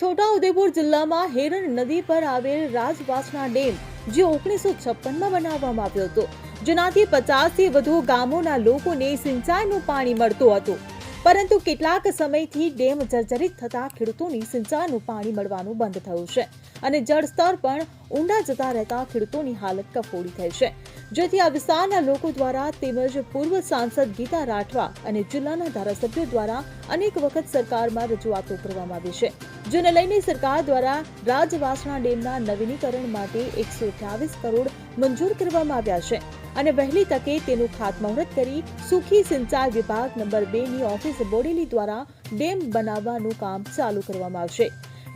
છોટાઉદેપુર જિલ્લામાં હેરણ નદી પર આવેલ રાજવાસના ડેમ, જે ઓગણીસો છપ્પનમાં બનાવવામાં આવ્યો હતો. જેનાથી પચાસથી વધુ ગામોના લોકોને સિંચાઈનું પાણી મળતું હતું. પરંતુ કેટલાક સમયથી ડેમ જર્જરિત થતા ખેડૂતોની સિંચાઈનું પાણી મળવાનું બંધ થયું છે અને જળસ્તર પણ ઊંડા જતા રહેતા ખેડૂતોની હાલત કફોડી થઈ છે. જેથી આ વિસ્તારના લોકો દ્વારા તેમજ પૂર્વ સાંસદ ગીતા રાઠવા અને જિલ્લાના ધારાસભ્યો દ્વારા અનેક વખત સરકારમાં રજૂઆતો કરવામાં આવી છે, જેને લઈને સરકાર દ્વારા રાજવાસણા ડેમના નવીનીકરણ માટે એકસો કરોડ મંજૂર કરવામાં આવ્યા છે. અને વહેલી તકે તેનું ખાતમુહૂર્ત કરી સુખી સિંચાઈ વિભાગ નંબર બે ની ઓફિસ બોડેલી દ્વારા ડેમ બનાવવાનું કામ ચાલુ કરવામાં આવશે.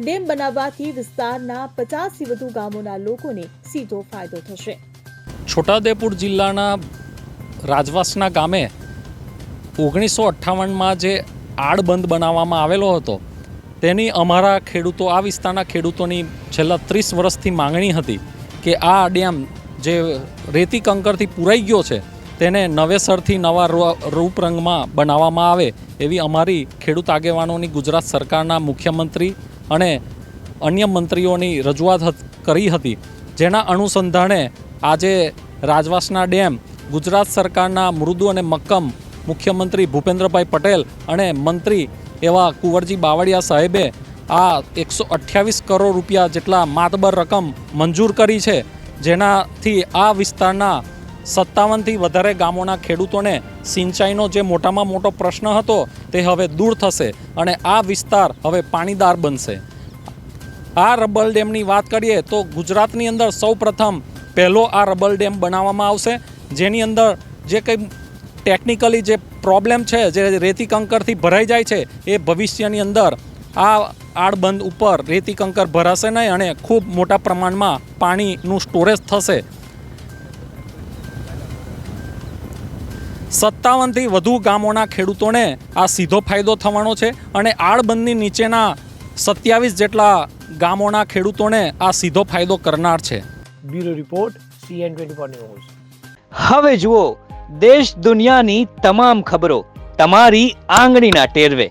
ડેમ બનાવવાથી વિસ્તારના પચાસથી વધુ ગામોના લોકોને સીધો ફાયદો થશે. છોટાઉદેપુર જિલ્લાના રાજવાસના ગામે ઓગણીસો અઠ્ઠાવનમાં જે આડબંધ બનાવવામાં આવેલો હતો, તેની અમારા ખેડૂતો, આ વિસ્તારના ખેડૂતોની છેલ્લા ત્રીસ વર્ષથી માંગણી હતી કે આ ડેમ જે રેતી કંકરથી પૂરાઈ ગયો છે, તેને નવેસરથી નવા રૂપરંગમાં બનાવવામાં આવે એવી અમારી ખેડૂત આગેવાનોની ગુજરાત સરકારના મુખ્યમંત્રી અને અન્ય મંત્રીઓની રજૂઆત કરી હતી. જેના અનુસંધાને આજે રાજવાસના ડેમ, ગુજરાત સરકારના મૃદુ અને મક્કમ મુખ્યમંત્રી ભૂપેન્દ્રભાઈ પટેલ અને મંત્રી એવા કુંવરજી બાવળિયા સાહેબે આ એકસો અઠ્યાવીસ કરોડ રૂપિયા જેટલા માતબર રકમ મંજૂર કરી છે. જેનાથી આ વિસ્તારના સત્તાવનથી વધારે ગામોના ખેડૂતોને સિંચાઈનો જે મોટામાં મોટો પ્રશ્ન હતો તે હવે દૂર થશે અને આ વિસ્તાર હવે પાણીદાર બનશે. આ રબર ડેમની વાત કરીએ તો ગુજરાતની અંદર સૌ પ્રથમ પહેલો આ રબર ડેમ બનાવવામાં આવશે. જેની અંદર જે કંઈ ટેકનિકલી જે પ્રોબ્લેમ છે, જે રેતી કંકરથી ભરાઈ જાય છે, એ ભવિષ્યની અંદર આ આડબંધ ઉપર રેતી કંકર ભરાશે નહીં અને ખૂબ મોટા પ્રમાણમાં પાણીનું સ્ટોરેજ થશે. સત્તાવનથી વધુ ગામોના ખેડૂતોને આ સીધો ફાયદો થવાનો છે અને આડબંધની નીચેના સત્યાવીસ જેટલા ગામોના ખેડૂતોને આ સીધો ફાયદો કરનાર છે. Bureau report CN news. હવે જુઓ દેશ દુનિયાની તમામ ખબરો તમારી આંગળીના ટેરવે.